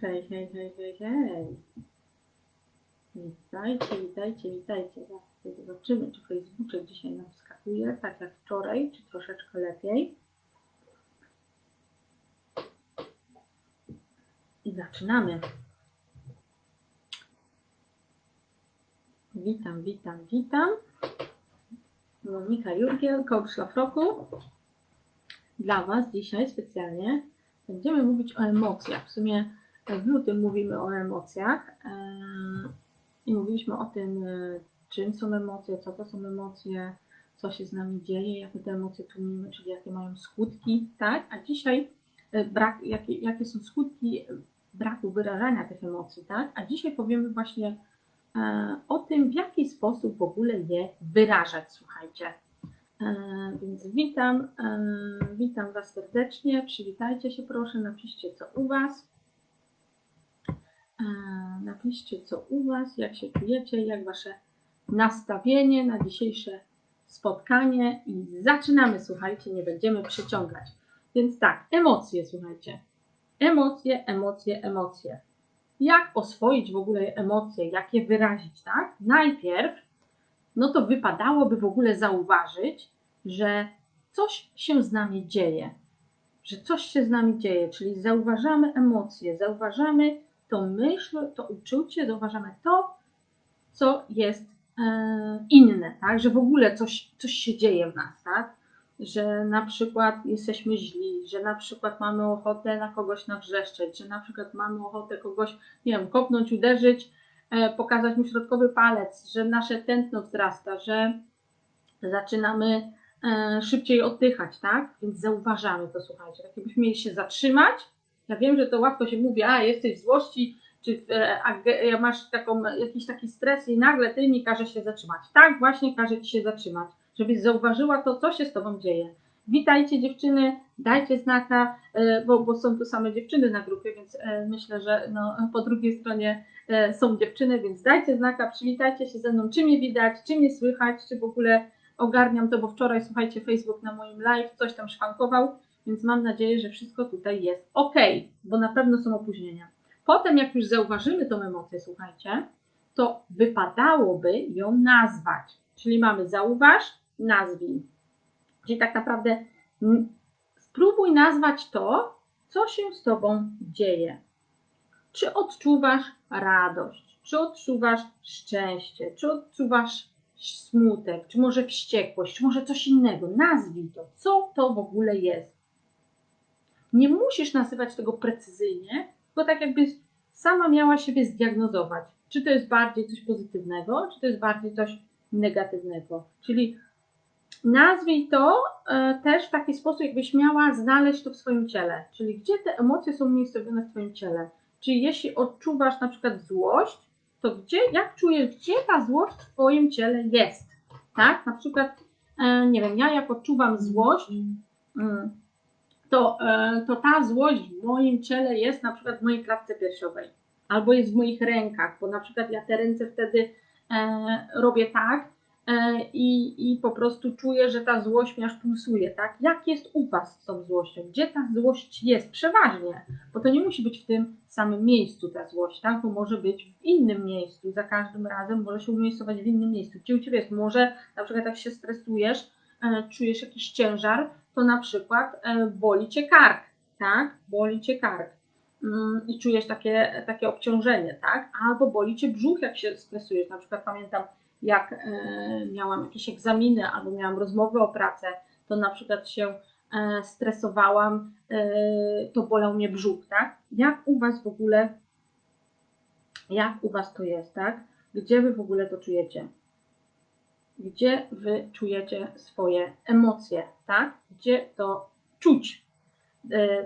Hej, hej, hej, hej, hej. Witajcie, witajcie, witajcie. Zaraz zobaczymy, czy Facebooczek dzisiaj nam wskakuje, tak jak wczoraj, czy troszeczkę lepiej. I zaczynamy. Witam, witam, witam. Monika Jurgiel, coach Szlafroku. Dla Was dzisiaj specjalnie będziemy mówić o emocjach. W sumie w lutym mówimy o emocjach e, i mówiliśmy o tym, e, czym są emocje, co to są emocje, co się z nami dzieje, jak my te emocje tłumimy, czyli jakie mają skutki, tak? A dzisiaj e, brak, jakie, jakie są skutki braku wyrażania tych emocji, tak? A dzisiaj powiemy właśnie o tym, w jaki sposób w ogóle je wyrażać, słuchajcie. Więc witam, witam Was serdecznie, przywitajcie się proszę, napiszcie co u Was. Napiszcie co u Was, jak się czujecie, jak Wasze nastawienie na dzisiejsze spotkanie i zaczynamy, słuchajcie, nie będziemy przyciągać. Więc tak, emocje, słuchajcie. Emocje, emocje, emocje. Jak oswoić w ogóle emocje, jak je wyrazić, tak? Najpierw, no to wypadałoby w ogóle zauważyć, że coś się z nami dzieje, że coś się z nami dzieje, czyli zauważamy emocje, zauważamy to myśl, to uczucie, zauważamy to, co jest e, inne, tak? że w ogóle coś, coś się dzieje w nas, tak? że na przykład jesteśmy źli, że na przykład mamy ochotę na kogoś nawrzeszczeć, że na przykład mamy ochotę kogoś, nie wiem, kopnąć, uderzyć, e, pokazać mu środkowy palec, że nasze tętno wzrasta, że zaczynamy e, szybciej oddychać, tak? Więc zauważamy to, słuchajcie, tak jakbyśmy mieli się zatrzymać. Ja wiem, że to łatwo się mówi, a jesteś w złości, czy e, masz taką, jakiś taki stres i nagle ty mi każe się zatrzymać. Tak, właśnie każe ci się zatrzymać żebyś zauważyła to, co się z Tobą dzieje. Witajcie dziewczyny, dajcie znaka, e, bo, bo są tu same dziewczyny na grupie, więc e, myślę, że no, po drugiej stronie e, są dziewczyny, więc dajcie znaka, przywitajcie się ze mną, czy mnie widać, czy mnie słychać, czy w ogóle ogarniam to, bo wczoraj, słuchajcie, Facebook na moim live coś tam szwankował, więc mam nadzieję, że wszystko tutaj jest ok, bo na pewno są opóźnienia. Potem, jak już zauważymy tą emocję, słuchajcie, to wypadałoby ją nazwać. Czyli mamy zauważ, nazwij. Czyli tak naprawdę spróbuj nazwać to, co się z Tobą dzieje. Czy odczuwasz radość, czy odczuwasz szczęście, czy odczuwasz smutek, czy może wściekłość, czy może coś innego. Nazwij to, co to w ogóle jest. Nie musisz nazywać tego precyzyjnie, tylko tak jakbyś sama miała siebie zdiagnozować. Czy to jest bardziej coś pozytywnego, czy to jest bardziej coś negatywnego. Czyli Nazwij to e, też w taki sposób, jakbyś miała znaleźć to w swoim ciele. Czyli gdzie te emocje są umiejscowione w Twoim ciele. Czyli jeśli odczuwasz na przykład złość, to gdzie, jak czujesz, gdzie ta złość w Twoim ciele jest? Tak? Na przykład, e, nie wiem, ja jak odczuwam złość, mm, to, e, to ta złość w moim ciele jest na przykład w mojej klatce piersiowej. Albo jest w moich rękach, bo na przykład ja te ręce wtedy robię tak, E, i, i po prostu czuję, że ta złość mi aż pulsuje, tak? Jak jest u Was z tą złością? Gdzie ta złość jest? Przeważnie, bo to nie musi być w tym samym miejscu ta złość, tak? Bo może być w innym miejscu, za każdym razem może się umiejscować w innym miejscu. Gdzie u Ciebie jest? Może na przykład jak się stresujesz, e, czujesz jakiś ciężar, to na przykład e, boli Cię kark, tak? Boli Cię kark mm, i czujesz takie, takie obciążenie, tak? Albo boli Cię brzuch, jak się stresujesz. Na przykład pamiętam, jak e, miałam jakieś egzaminy albo miałam rozmowy o pracę, to na przykład się e, stresowałam, to bolał mnie brzuch, tak? Jak u Was w ogóle, jak u Was to jest, tak? Gdzie Wy w ogóle to czujecie? Gdzie Wy czujecie swoje emocje, tak? Gdzie to czuć?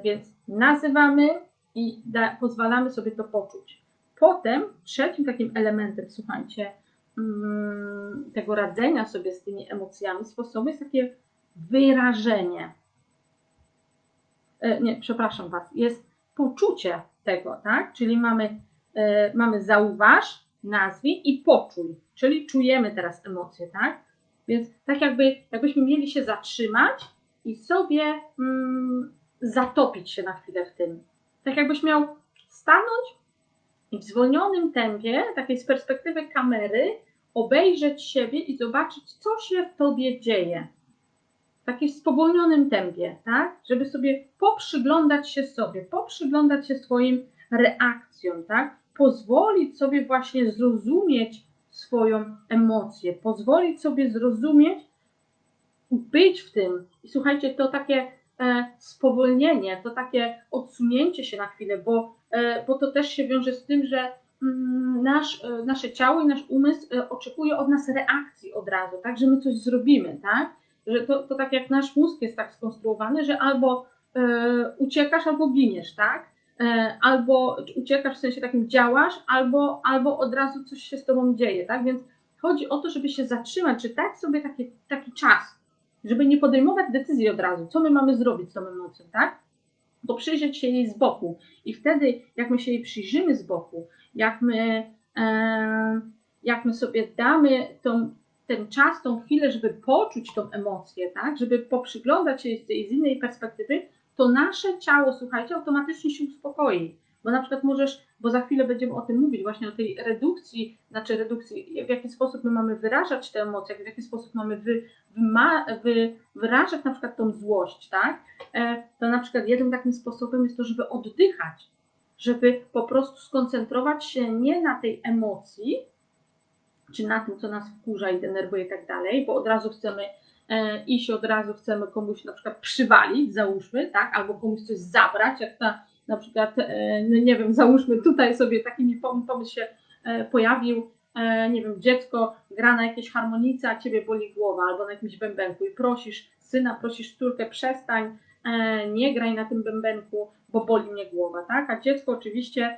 Więc nazywamy i da, pozwalamy sobie to poczuć. Potem trzecim takim elementem, słuchajcie, Mm, tego radzenia sobie z tymi emocjami sposobu jest takie wyrażenie. E, nie, przepraszam Was, jest poczucie tego, tak? Czyli mamy, e, mamy zauważ, nazwij i poczuj, czyli czujemy teraz emocje, tak? Więc tak jakby, jakbyśmy mieli się zatrzymać i sobie mm, zatopić się na chwilę w tym. Tak jakbyś miał stanąć i w zwolnionym tempie, takiej z perspektywy kamery, obejrzeć siebie i zobaczyć, co się w tobie dzieje. W takim spowolnionym tempie, tak? Żeby sobie poprzyglądać się sobie, poprzyglądać się swoim reakcjom, tak? Pozwolić sobie właśnie zrozumieć swoją emocję, pozwolić sobie zrozumieć, być w tym. I słuchajcie, to takie e, spowolnienie, to takie odsunięcie się na chwilę, bo, e, bo to też się wiąże z tym, że mm, nasz, e, nasze ciało i nasz umysł e, oczekuje od nas reakcji od razu, tak, że my coś zrobimy, tak? Że to, to tak jak nasz mózg jest tak skonstruowany, że albo e, uciekasz, albo giniesz, tak? E, albo uciekasz w sensie takim działasz, albo, albo od razu coś się z tobą dzieje, tak? Więc chodzi o to, żeby się zatrzymać, czy dać sobie taki, taki czas, żeby nie podejmować decyzji od razu, co my mamy zrobić z tą emocją, tak? To przyjrzeć się jej z boku. I wtedy, jak my się jej przyjrzymy z boku, jak my, e, jak my sobie damy tą, ten czas, tą chwilę, żeby poczuć tą emocję, tak? Żeby poprzyglądać się z z innej perspektywy, to nasze ciało, słuchajcie, automatycznie się uspokoi. Bo na przykład możesz, bo za chwilę będziemy o tym mówić, właśnie o tej redukcji, znaczy redukcji, w jaki sposób my mamy wyrażać te emocje, w jaki sposób mamy wy, wyma, wy, wyrażać na przykład tą złość, tak? E, to na przykład jednym takim sposobem jest to, żeby oddychać, żeby po prostu skoncentrować się nie na tej emocji, czy na tym, co nas wkurza i denerwuje i tak dalej, bo od razu chcemy iść, od razu chcemy komuś na przykład przywalić, załóżmy, tak? Albo komuś coś zabrać, jak ta na przykład, e, no nie wiem, załóżmy tutaj sobie taki mi pomysł się e, pojawił, e, nie wiem, dziecko gra na jakiejś harmonice, a ciebie boli głowa albo na jakimś bębenku i prosisz syna, prosisz córkę, przestań, nie graj na tym bębenku, bo boli mnie głowa, tak? A dziecko oczywiście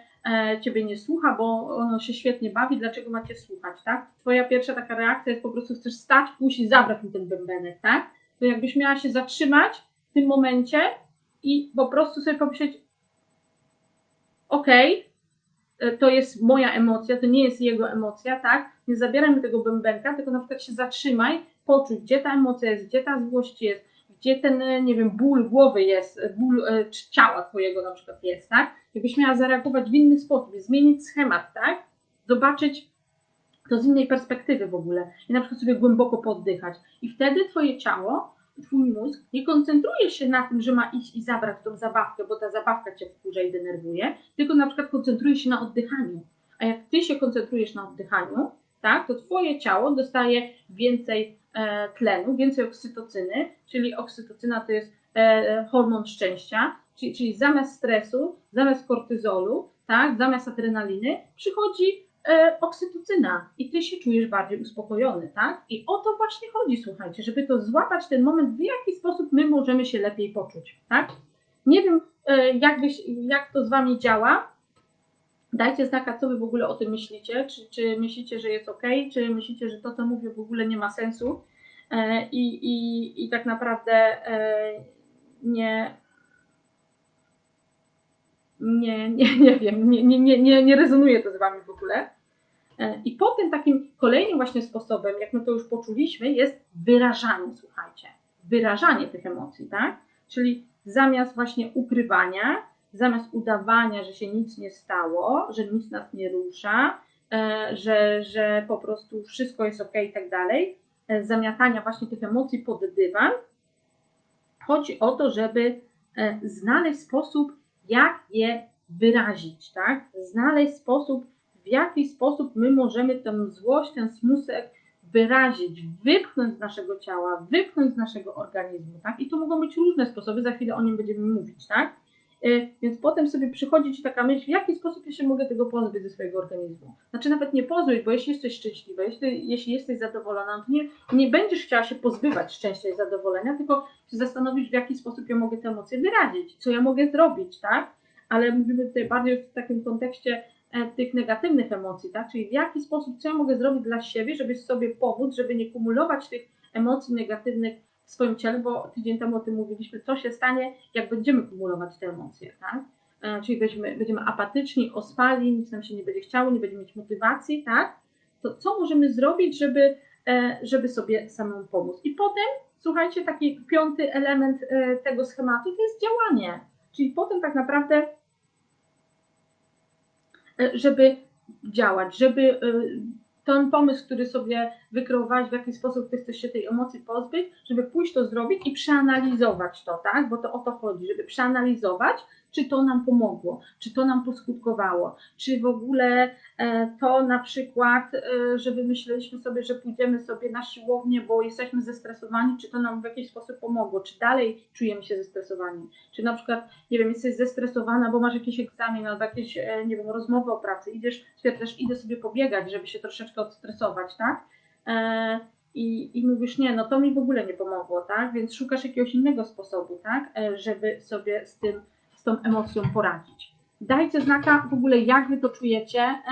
ciebie nie słucha, bo ono się świetnie bawi, dlaczego macie słuchać, tak? Twoja pierwsza taka reakcja jest po prostu chcesz stać, pójść zabrać mi ten bębenek, tak? To jakbyś miała się zatrzymać w tym momencie i po prostu sobie pomyśleć, okej, okay, to jest moja emocja, to nie jest jego emocja, tak? Nie zabieraj mi tego bębenka, tylko na przykład się zatrzymaj, poczuć, gdzie ta emocja jest, gdzie ta złość jest, gdzie ten, nie wiem, ból głowy jest, ból e, ciała twojego na przykład jest, tak? Jakbyś miała zareagować w inny sposób, zmienić schemat, tak? Zobaczyć to z innej perspektywy w ogóle i na przykład sobie głęboko poddychać. I wtedy twoje ciało twój mózg nie koncentruje się na tym, że ma iść i zabrać tą zabawkę, bo ta zabawka cię wkurza i denerwuje, tylko na przykład koncentruje się na oddychaniu. A jak ty się koncentrujesz na oddychaniu, tak, to twoje ciało dostaje więcej tlenu, więcej oksytocyny, czyli oksytocyna to jest e, hormon szczęścia, czyli, zamiast stresu, zamiast kortyzolu, tak, zamiast adrenaliny przychodzi e, oksytocyna i ty się czujesz bardziej uspokojony, tak? I o to właśnie chodzi, słuchajcie, żeby to złapać ten moment, w jaki sposób my możemy się lepiej poczuć, tak? Nie wiem, e, jak, byś, jak to z wami działa. Dajcie znaka, co wy w ogóle o tym myślicie. Czy, czy myślicie, że jest ok, czy myślicie, że to, co mówię, w ogóle nie ma sensu e, i, i, i tak naprawdę e, nie, nie, nie, nie wiem, nie, nie, nie, nie rezonuje to z Wami w ogóle. E, I potem takim kolejnym właśnie sposobem, jak my to już poczuliśmy, jest wyrażanie, słuchajcie, wyrażanie tych emocji, tak? Czyli zamiast właśnie ukrywania, zamiast udawania, że się nic nie stało, że nic nas nie rusza, e, że, że po prostu wszystko jest ok i tak dalej, e, zamiatania właśnie tych emocji pod dywan, chodzi o to, żeby znaleźć sposób, jak je wyrazić, tak? Znaleźć sposób, w jaki sposób my możemy tę złość, ten smutek wyrazić, wypchnąć z naszego ciała, wypchnąć z naszego organizmu, tak? I to mogą być różne sposoby, za chwilę o nim będziemy mówić, tak? E, więc potem sobie przychodzi ci taka myśl, w jaki sposób ja się mogę tego pozbyć ze swojego organizmu. Znaczy nawet nie pozbyć, bo jeśli jesteś szczęśliwa, jeśli, jeśli jesteś zadowolona, to nie, nie będziesz chciała się pozbywać szczęścia i zadowolenia, tylko się zastanowić, w jaki sposób ja mogę te emocje wyrazić, co ja mogę zrobić, tak? Ale mówimy tutaj bardziej w takim kontekście e, tych negatywnych emocji, tak? Czyli w jaki sposób, co ja mogę zrobić dla siebie, żeby sobie pomóc, żeby nie kumulować tych emocji negatywnych w swoim ciele, bo tydzień temu o tym mówiliśmy, co się stanie, jak będziemy kumulować te emocje, tak? E, czyli będziemy, będziemy apatyczni, ospali, nic nam się nie będzie chciało, nie będziemy mieć motywacji, tak? To co możemy zrobić, żeby, e, żeby sobie samemu pomóc? I potem, słuchajcie, taki piąty element tego schematu to jest działanie. Czyli potem tak naprawdę e, żeby działać, żeby e, ten pomysł, który sobie wykreowałeś, w jaki sposób ty chcesz się tej emocji pozbyć, żeby pójść to zrobić i przeanalizować to, tak? Bo to o to chodzi, żeby przeanalizować, czy to nam pomogło, czy to nam poskutkowało, czy w ogóle e, to na przykład, e, że wymyśleliśmy sobie, że pójdziemy sobie na siłownię, bo jesteśmy zestresowani, czy to nam w jakiś sposób pomogło, czy dalej czujemy się zestresowani, czy na przykład, nie wiem, jesteś zestresowana, bo masz jakiś egzamin albo jakieś, e, nie wiem, rozmowę o pracy, idziesz, stwierdzasz, idę sobie pobiegać, żeby się troszeczkę odstresować, tak? i, i mówisz, nie, no to mi w ogóle nie pomogło, tak? Więc szukasz jakiegoś innego sposobu, tak? Żeby sobie z tym z tą emocją poradzić. Dajcie znaka w ogóle, jak wy to czujecie, e,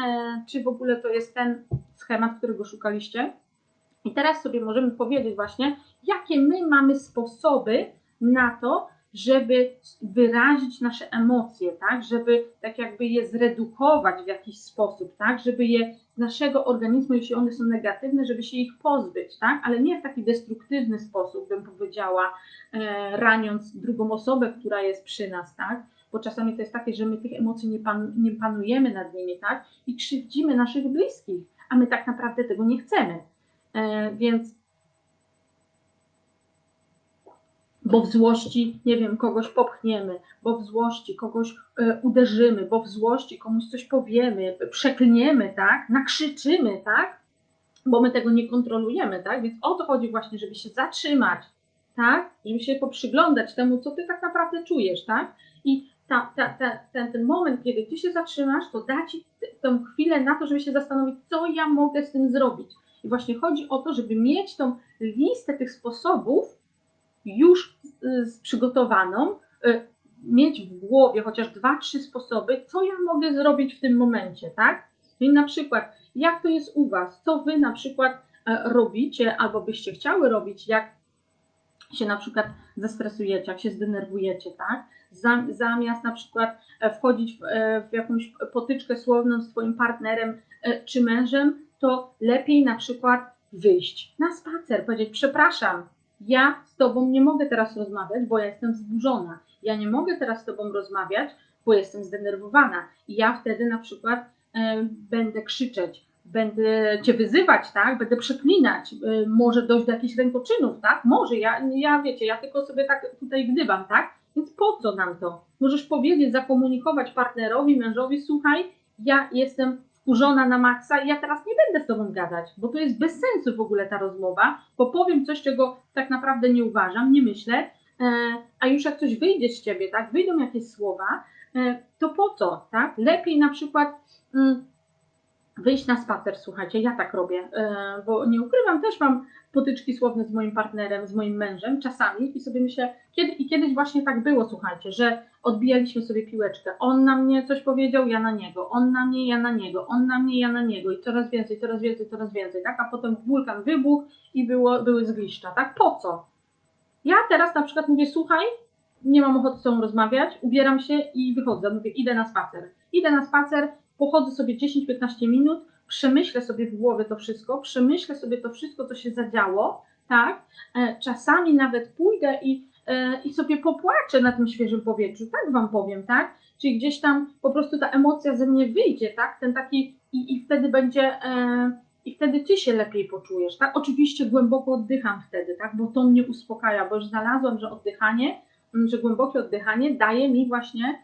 czy w ogóle to jest ten schemat, którego szukaliście. I teraz sobie możemy powiedzieć właśnie, jakie my mamy sposoby na to, żeby wyrazić nasze emocje, tak, żeby tak jakby je zredukować w jakiś sposób, tak, żeby je z naszego organizmu, jeśli one są negatywne, żeby się ich pozbyć, tak, ale nie w taki destruktywny sposób, bym powiedziała, e, raniąc drugą osobę, która jest przy nas, tak, bo czasami to jest takie, że my tych emocji nie, pan, nie panujemy nad nimi, tak, i krzywdzimy naszych bliskich, a my tak naprawdę tego nie chcemy. E, więc bo w złości, nie wiem, kogoś popchniemy, bo w złości kogoś e, uderzymy, bo w złości komuś coś powiemy, przeklniemy, tak, nakrzyczymy, tak, bo my tego nie kontrolujemy, tak, więc o to chodzi właśnie, żeby się zatrzymać, tak, żeby się poprzyglądać temu, co ty tak naprawdę czujesz, tak, i ta, ta, ta, ten, ten moment, kiedy ty się zatrzymasz, to da ci tę chwilę na to, żeby się zastanowić, co ja mogę z tym zrobić. I właśnie chodzi o to, żeby mieć tą listę tych sposobów, już przygotowaną, y, mieć w głowie chociaż dwa, trzy sposoby, co ja mogę zrobić w tym momencie, tak? Czyli na przykład, jak to jest u Was, co Wy na przykład e, robicie albo byście chciały robić, jak się na przykład zestresujecie, jak się zdenerwujecie, tak? Zamiast na przykład e, wchodzić w, e, w jakąś potyczkę słowną z Twoim partnerem czy mężem, to lepiej na przykład wyjść na spacer, powiedzieć przepraszam, ja z tobą nie mogę teraz rozmawiać, bo ja jestem wzburzona. Ja nie mogę teraz z tobą rozmawiać, bo jestem zdenerwowana. I ja wtedy na przykład e, będę krzyczeć, będę cię wyzywać, tak? Będę przeklinać, e, może dojść do jakichś rękoczynów, tak? Może, ja, ja wiecie, ja tylko sobie tak tutaj gdybam, tak? Więc po co nam to? Możesz powiedzieć, zakomunikować partnerowi, mężowi, słuchaj, ja jestem wkurzona na maksa i ja teraz nie będę z tobą gadać, bo to jest bez sensu w ogóle ta rozmowa, bo powiem coś, czego tak naprawdę nie uważam, nie myślę, e, a już jak coś wyjdzie z ciebie, tak, wyjdą jakieś słowa, e, to po co, tak? Lepiej na przykład mm, wyjść na spacer, słuchajcie, ja tak robię, e, bo nie ukrywam, też mam potyczki słowne z moim partnerem, z moim mężem czasami i sobie myślę, kiedy, i kiedyś właśnie tak było, słuchajcie, że odbijaliśmy sobie piłeczkę. On na mnie coś powiedział, ja na niego, on na mnie, ja na niego, on na mnie, ja na niego i coraz więcej, coraz więcej, coraz więcej, tak? A potem wulkan wybuchł i było, były zgliszcza, tak? Po co? Ja teraz na przykład mówię, słuchaj, nie mam ochoty z tobą rozmawiać, ubieram się i wychodzę, mówię, idę na spacer. Idę na spacer, pochodzę sobie 10-15 minut, przemyślę sobie w głowie to wszystko, przemyślę sobie to wszystko, co się zadziało, tak? E, czasami nawet pójdę i, e, i sobie popłaczę na tym świeżym powietrzu, tak Wam powiem, tak? Czyli gdzieś tam po prostu ta emocja ze mnie wyjdzie, tak? Ten taki i, i wtedy będzie e, i wtedy Ty się lepiej poczujesz, tak? Oczywiście głęboko oddycham wtedy, tak? Bo to mnie uspokaja, bo już znalazłam, że oddychanie, że głębokie oddychanie daje mi właśnie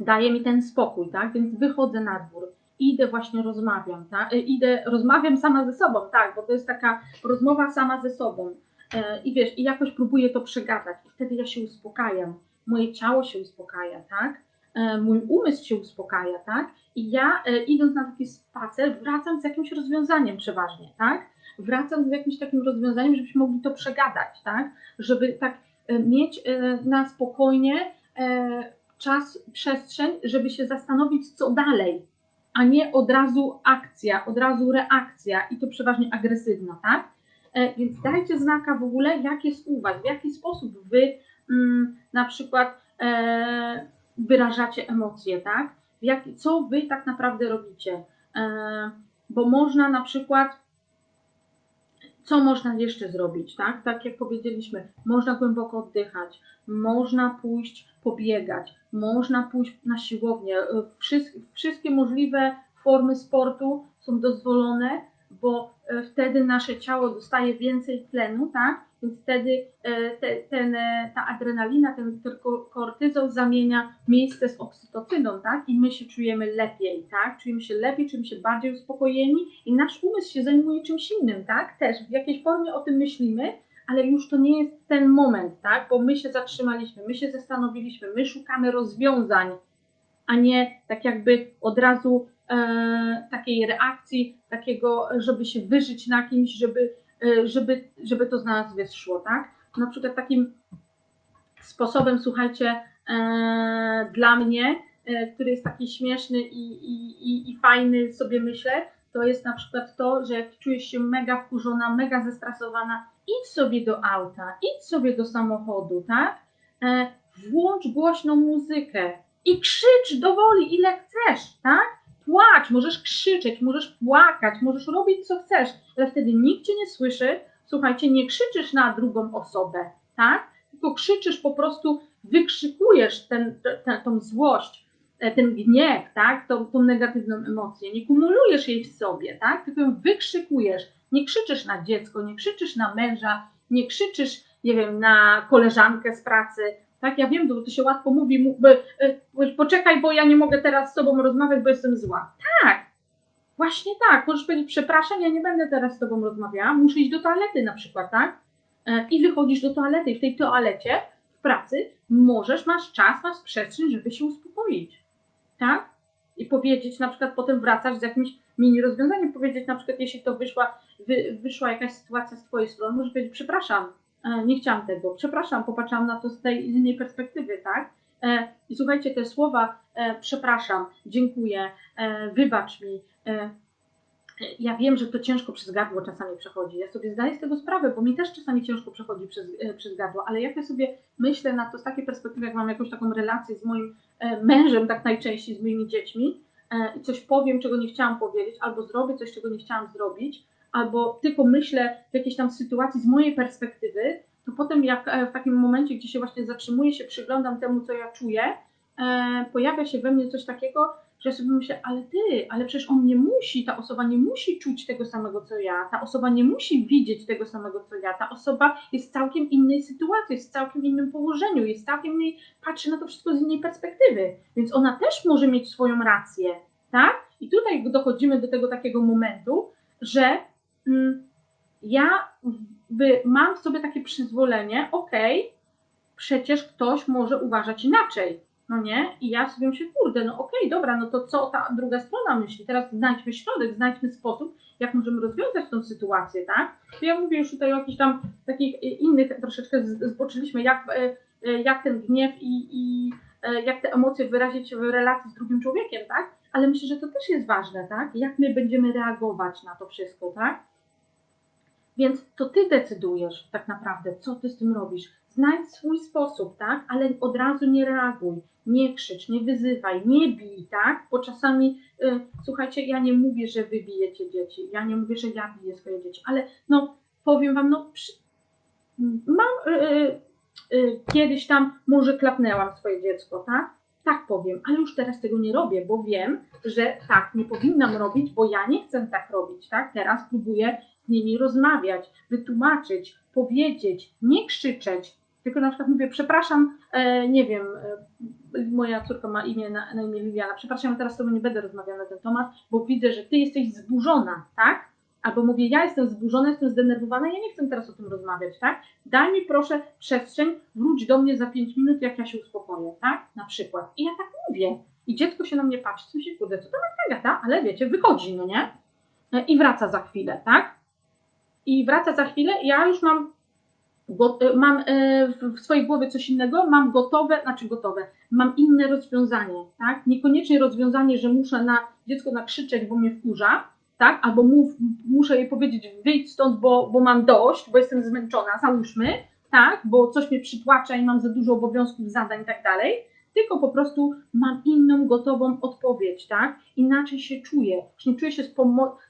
daje mi ten spokój, tak? Więc wychodzę na dwór, idę właśnie rozmawiam, tak? E, idę, rozmawiam sama ze sobą, tak, bo to jest taka rozmowa sama ze sobą. E, I wiesz, i jakoś próbuję to przegadać, i wtedy ja się uspokajam, moje ciało się uspokaja, tak? E, mój umysł się uspokaja, tak? I ja idąc na taki spacer, wracam z jakimś rozwiązaniem przeważnie, tak? Wracam z jakimś takim rozwiązaniem, żebyśmy mogli to przegadać, tak? Żeby tak mieć na spokojnie czas, przestrzeń, żeby się zastanowić, co dalej, a nie od razu akcja, od razu reakcja i to przeważnie agresywna, tak? E, więc dajcie znaka w ogóle, jak jest u Was, w jaki sposób Wy mm, na przykład e, wyrażacie emocje, tak? Jak, co Wy tak naprawdę robicie? E, bo można na przykład co można jeszcze zrobić, tak? Tak jak powiedzieliśmy, można głęboko oddychać, można pójść pobiegać, można pójść na siłownię. Wszystkie, wszystkie możliwe formy sportu są dozwolone, bo e, wtedy nasze ciało dostaje więcej tlenu, tak? Więc wtedy e, te, ten, ta adrenalina, ten kortyzol zamienia miejsce z oksytocyną, tak? I my się czujemy lepiej, tak? Czujemy się lepiej, czujemy się bardziej uspokojeni i nasz umysł się zajmuje czymś innym, tak? Też w jakiejś formie o tym myślimy, ale już to nie jest ten moment, tak? Bo my się zatrzymaliśmy, my się zastanowiliśmy, my szukamy rozwiązań, a nie tak jakby od razu e, takiej reakcji, takiego, żeby się wyżyć na kimś, żeby, e, żeby, żeby to z nas wyszło, tak? Na przykład takim sposobem, słuchajcie, e, dla mnie, e, który jest taki śmieszny i, i, i, i fajny, sobie myślę, to jest na przykład to, że jak czujesz się mega wkurzona, mega zestresowana, idź sobie do auta, idź sobie do samochodu, tak? E, włącz głośną muzykę i krzycz do woli, ile chcesz, tak? Płacz, możesz krzyczeć, możesz płakać, możesz robić co chcesz, ale wtedy nikt cię nie słyszy. Słuchajcie, nie krzyczysz na drugą osobę, tak? Tylko krzyczysz po prostu, wykrzykujesz ten, ten, tą złość, e, ten gniew, tak? Tą, tą negatywną emocję. Nie kumulujesz jej w sobie, tak? Tylko ją wykrzykujesz nie krzyczysz na dziecko, nie krzyczysz na męża, nie krzyczysz, nie wiem, na koleżankę z pracy. Tak, ja wiem, bo to się łatwo mówi, y, poczekaj, bo ja nie mogę teraz z tobą rozmawiać, bo jestem zła. Tak, właśnie tak. Możesz powiedzieć, przepraszam, ja nie będę teraz z tobą rozmawiała, muszę iść do toalety na przykład, tak? E, I wychodzisz do toalety i w tej toalecie w pracy możesz, masz czas, masz przestrzeń, żeby się uspokoić. Tak? I powiedzieć, na przykład potem wracasz z jakimś mini rozwiązaniem, powiedzieć na przykład, jeśli to wyszła wy, wyszła jakaś sytuacja z Twojej strony, możesz powiedzieć, przepraszam, nie chciałam tego, przepraszam, popatrzyłam na to z tej innej perspektywy, tak? E, I słuchajcie, te słowa, e, przepraszam, dziękuję, wybacz mi, ja wiem, że to ciężko przez gardło czasami przechodzi. Ja sobie zdaję z tego sprawę, bo mi też czasami ciężko przechodzi przez, przez gardło, ale jak ja sobie myślę na to z takiej perspektywy, jak mam jakąś taką relację z moim mężem, tak najczęściej z moimi dziećmi, i coś powiem, czego nie chciałam powiedzieć, albo zrobię coś, czego nie chciałam zrobić, albo tylko myślę w jakiejś tam sytuacji z mojej perspektywy, to potem jak e, w takim momencie, gdzie się właśnie zatrzymuję, się przyglądam temu, co ja czuję, e, pojawia się we mnie coś takiego, że ja sobie myślę, ale ty, ale przecież on nie musi, ta osoba nie musi czuć tego samego co ja, ta osoba nie musi widzieć tego samego co ja, ta osoba jest w całkiem innej sytuacji, jest w całkiem innym położeniu, jest całkiem innej, patrzy na to wszystko z innej perspektywy, więc ona też może mieć swoją rację, tak? I tutaj dochodzimy do tego takiego momentu, że ja mam w sobie takie przyzwolenie, okej, okay, przecież ktoś może uważać inaczej, no nie? I ja sobie myślę, kurde, no okej, okay, dobra, no to co ta druga strona myśli? Teraz znajdźmy środek, znajdźmy sposób, jak możemy rozwiązać tą sytuację, tak? Ja mówię już tutaj o jakichś tam takich innych, troszeczkę zboczyliśmy, jak, e, e, jak ten gniew i, i e, jak te emocje wyrazić w relacji z drugim człowiekiem, tak? Ale myślę, że to też jest ważne, tak? Jak my będziemy reagować na to wszystko, tak? Więc to ty decydujesz tak naprawdę, co ty z tym robisz. Znajdź swój sposób, tak? Ale od razu nie reaguj, nie krzycz, nie wyzywaj, nie bij, tak? Bo czasami, y, słuchajcie, ja nie mówię, że wy bijecie dzieci, ja nie mówię, że ja biję swoje dzieci, ale no powiem wam, no przy... mam y, y, y kiedyś tam może klapnęłam swoje dziecko, tak? Tak powiem, ale już teraz tego nie robię, bo wiem, że tak nie powinnam robić, bo ja nie chcę tak robić, tak? Teraz próbuję z nimi rozmawiać, wytłumaczyć, powiedzieć, nie krzyczeć, tylko na przykład mówię, przepraszam, e, nie wiem, e, moja córka ma imię na, na imię Liliana, przepraszam, teraz z tobą nie będę rozmawiała na ten temat, bo widzę, że ty jesteś zburzona, tak? Albo mówię, ja jestem zburzona, jestem zdenerwowana, ja nie chcę teraz o tym rozmawiać, tak? Daj mi proszę przestrzeń, wróć do mnie za 5 minut, jak ja się uspokoję, tak? Na przykład. I ja tak mówię. I dziecko się na mnie patrzy, co się kurde, co to ma gada, ale wiecie, wychodzi, no nie? E, I wraca za chwilę, tak? I wraca za chwilę, ja już mam, e, mam e, w swojej głowie coś innego, mam gotowe, znaczy gotowe, mam inne rozwiązanie, tak? Niekoniecznie rozwiązanie, że muszę na dziecko nakrzyczeć, bo mnie wkurza, tak? Albo mów, muszę jej powiedzieć, wyjdź stąd, bo, bo mam dość, bo jestem zmęczona, załóżmy, tak? Bo coś mnie przytłacza i mam za dużo obowiązków, zadań i tak dalej tylko po prostu mam inną, gotową odpowiedź, tak? Inaczej się czuję. Nie czuję się z,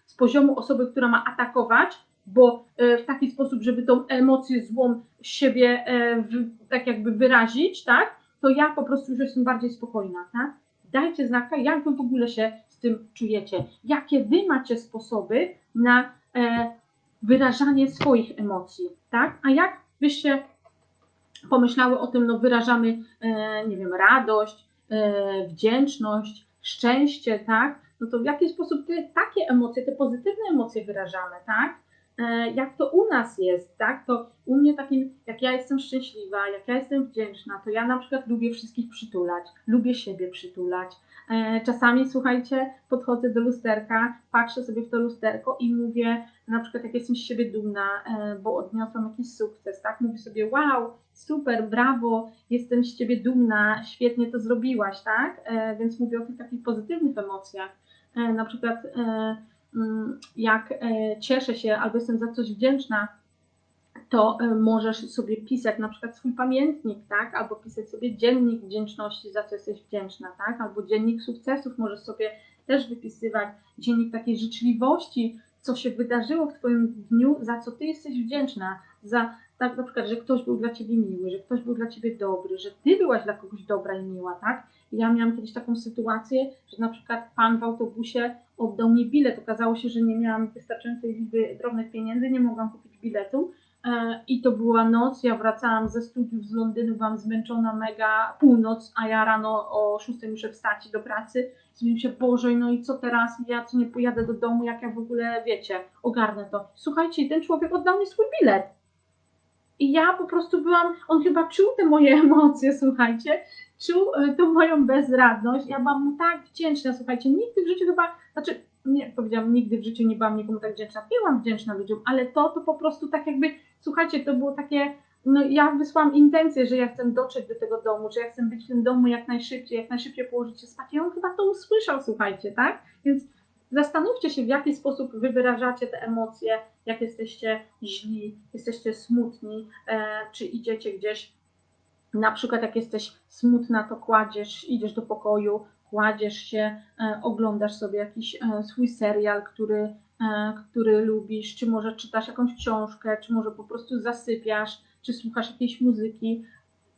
z poziomu osoby, która ma atakować, bo e, w taki sposób, żeby tą emocję złą siebie e, tak jakby wyrazić, tak, to ja po prostu już jestem bardziej spokojna, tak? Dajcie znaka, jak wy w ogóle się z tym czujecie, jakie wy macie sposoby na e, wyrażanie swoich emocji, tak? A jak byście pomyślały o tym, no wyrażamy, nie wiem, radość, wdzięczność, szczęście, tak? No to w jaki sposób te takie emocje, te pozytywne emocje wyrażamy, tak? E, jak to u nas jest, tak? To u mnie takim, jak ja jestem szczęśliwa, jak ja jestem wdzięczna, to ja na przykład lubię wszystkich przytulać, lubię siebie przytulać. E, czasami, słuchajcie, podchodzę do lusterka, patrzę sobie w to lusterko i mówię, na przykład jak jestem z siebie dumna, e, bo odniosłam jakiś sukces, tak? Mówię sobie, wow, super, brawo, jestem z ciebie dumna, świetnie to zrobiłaś, tak? Więc mówię o tych takich pozytywnych emocjach. Na przykład jak e, cieszę się albo jestem za coś wdzięczna, to e, możesz sobie pisać na przykład swój pamiętnik, tak? Albo pisać sobie dziennik wdzięczności, za co jesteś wdzięczna, tak? Albo dziennik sukcesów możesz sobie też wypisywać, dziennik takiej życzliwości, co się wydarzyło w Twoim dniu, za co Ty jesteś wdzięczna, za tak na przykład, że ktoś był dla Ciebie miły, że ktoś był dla Ciebie dobry, że Ty byłaś dla kogoś dobra i miła, tak? Ja miałam kiedyś taką sytuację, że na przykład pan w autobusie oddał mi bilet. Okazało się, że nie miałam wystarczającej liczby drobnych pieniędzy, nie mogłam kupić biletu. E, I to była noc, ja wracałam ze studiów z Londynu, byłam zmęczona mega, północ, a ja rano o 6 muszę wstać do pracy. Zmienił się, Boże, no i co teraz? Ja co nie pojadę do domu, jak ja w ogóle, wiecie, ogarnę to. Słuchajcie, ten człowiek oddał mi swój bilet. I ja po prostu byłam, on chyba czuł te moje emocje, słuchajcie, czuł e, tą moją bezradność. Ja byłam mu tak wdzięczna, słuchajcie, nigdy w życiu chyba, znaczy nie powiedziałam, nigdy w życiu nie byłam nikomu tak wdzięczna. Byłam wdzięczna ludziom, ale to, to po prostu tak jakby, słuchajcie, to było takie, no ja wysłałam intencję, że ja chcę dotrzeć do tego domu, że ja chcę być w tym domu jak najszybciej, jak najszybciej położyć się spać. I on chyba to usłyszał, słuchajcie, tak? Więc zastanówcie się, w jaki sposób wy wyrażacie te emocje, jak jesteście źli, jesteście smutni, e, czy idziecie gdzieś na przykład jak jesteś smutna, to kładziesz, idziesz do pokoju, kładziesz się, e, oglądasz sobie jakiś e, swój serial, który, który lubisz, czy może czytasz jakąś książkę, czy może po prostu zasypiasz, czy słuchasz jakiejś muzyki.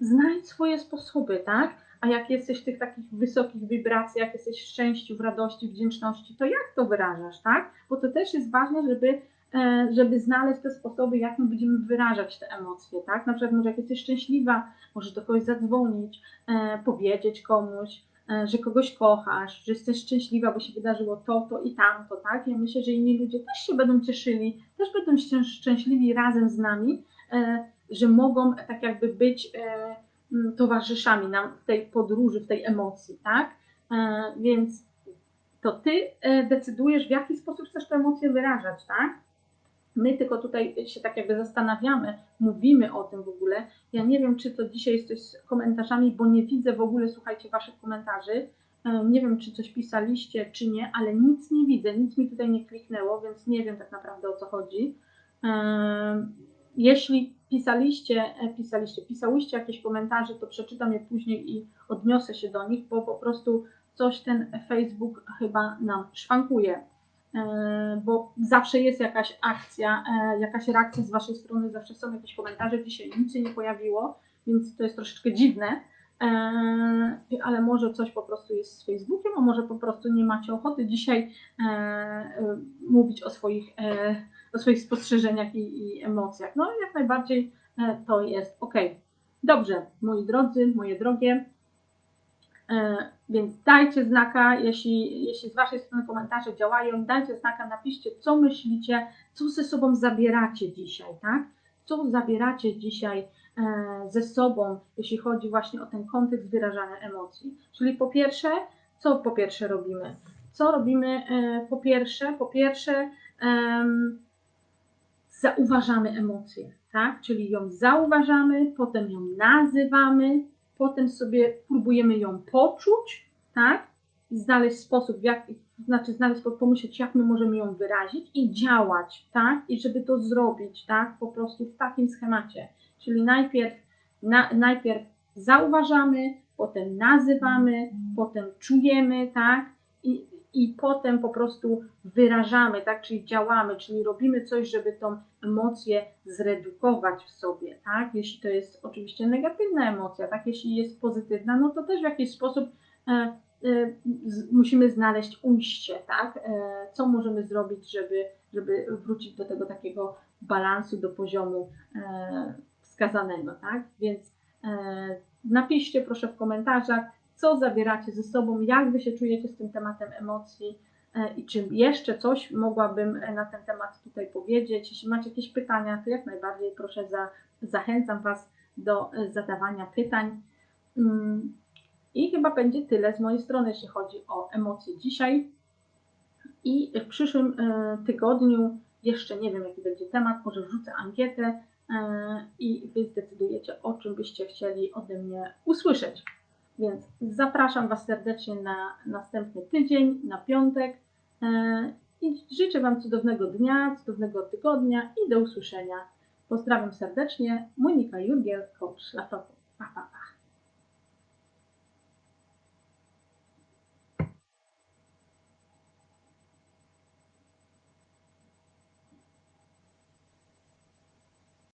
Znajdź swoje sposoby, tak? A jak jesteś w tych takich wysokich wibracjach, jesteś w szczęściu, w radości, wdzięczności, to jak to wyrażasz, tak? Bo to też jest ważne, żeby E, żeby znaleźć te sposoby, jak my będziemy wyrażać te emocje, tak? Na przykład może jak jesteś szczęśliwa, możesz do kogoś zadzwonić, e, powiedzieć komuś, e, że kogoś kochasz, że jesteś szczęśliwa, bo się wydarzyło to, to i tamto, tak? Ja myślę, że inni ludzie też się będą cieszyli, też będą szczęśliwi razem z nami, że mogą tak jakby być towarzyszami nam w tej podróży, w tej emocji, tak? Więc to ty decydujesz, w jaki sposób chcesz te emocje wyrażać, tak? My tylko tutaj się tak jakby zastanawiamy, mówimy o tym w ogóle. Ja nie wiem, czy to dzisiaj jest coś z komentarzami, bo nie widzę w ogóle, słuchajcie, Waszych komentarzy. E, nie wiem, czy coś pisaliście, czy nie, ale nic nie widzę, nic mi tutaj nie kliknęło, więc nie wiem tak naprawdę o co chodzi. E, jeśli pisaliście, e, pisaliście, pisałyście jakieś komentarze, to przeczytam je później i odniosę się do nich, bo po prostu coś ten Facebook chyba nam szwankuje. E, bo zawsze jest jakaś akcja, e, jakaś reakcja z Waszej strony, zawsze są jakieś komentarze. Dzisiaj nic się nie pojawiło, więc to jest troszeczkę dziwne, ale może coś po prostu jest z Facebookiem, a może po prostu nie macie ochoty dzisiaj mówić o swoich, o swoich spostrzeżeniach i, i emocjach. No jak najbardziej to jest ok. Dobrze, moi drodzy, moje drogie, E, więc dajcie znaka, jeśli, jeśli z Waszej strony komentarze działają, dajcie znaka, napiszcie, co myślicie, co ze sobą zabieracie dzisiaj, tak? Co zabieracie dzisiaj e, ze sobą, jeśli chodzi właśnie o ten kontekst wyrażania emocji. Czyli po pierwsze, co po pierwsze robimy? Co robimy e, po pierwsze? Po pierwsze, zauważamy emocję, tak? Czyli ją zauważamy, potem ją nazywamy, potem sobie próbujemy ją poczuć, tak? I znaleźć sposób, jak, znaczy znaleźć, pomyśleć, jak my możemy ją wyrazić i działać, tak? I żeby to zrobić, tak? Po prostu w takim schemacie. Czyli najpierw, na, najpierw zauważamy, potem nazywamy, potem czujemy, tak? I, i potem po prostu wyrażamy, tak, czyli działamy, czyli robimy coś, żeby tą emocję zredukować w sobie, tak, jeśli to jest oczywiście negatywna emocja, tak, jeśli jest pozytywna, no to też w jakiś sposób e, e, z, musimy znaleźć ujście, tak, e, co możemy zrobić, żeby, żeby wrócić do tego takiego balansu, do poziomu e, wskazanego, tak, więc e, napiszcie proszę w komentarzach, co zabieracie ze sobą, jak wy się czujecie z tym tematem emocji e, i czy jeszcze coś mogłabym e, na ten temat tutaj powiedzieć. Jeśli macie jakieś pytania, to jak najbardziej proszę za, zachęcam Was do e, zadawania pytań. Mm, I chyba będzie tyle z mojej strony, jeśli chodzi o emocje dzisiaj. I w przyszłym tygodniu jeszcze nie wiem, jaki będzie temat, może wrzucę ankietę i Wy zdecydujecie, o czym byście chcieli ode mnie usłyszeć. Więc zapraszam Was serdecznie na następny tydzień, na piątek e, i życzę Wam cudownego dnia, cudownego tygodnia i do usłyszenia. Pozdrawiam serdecznie, Monika Jurgiel, coach szlafowy. Pa, pa, pa.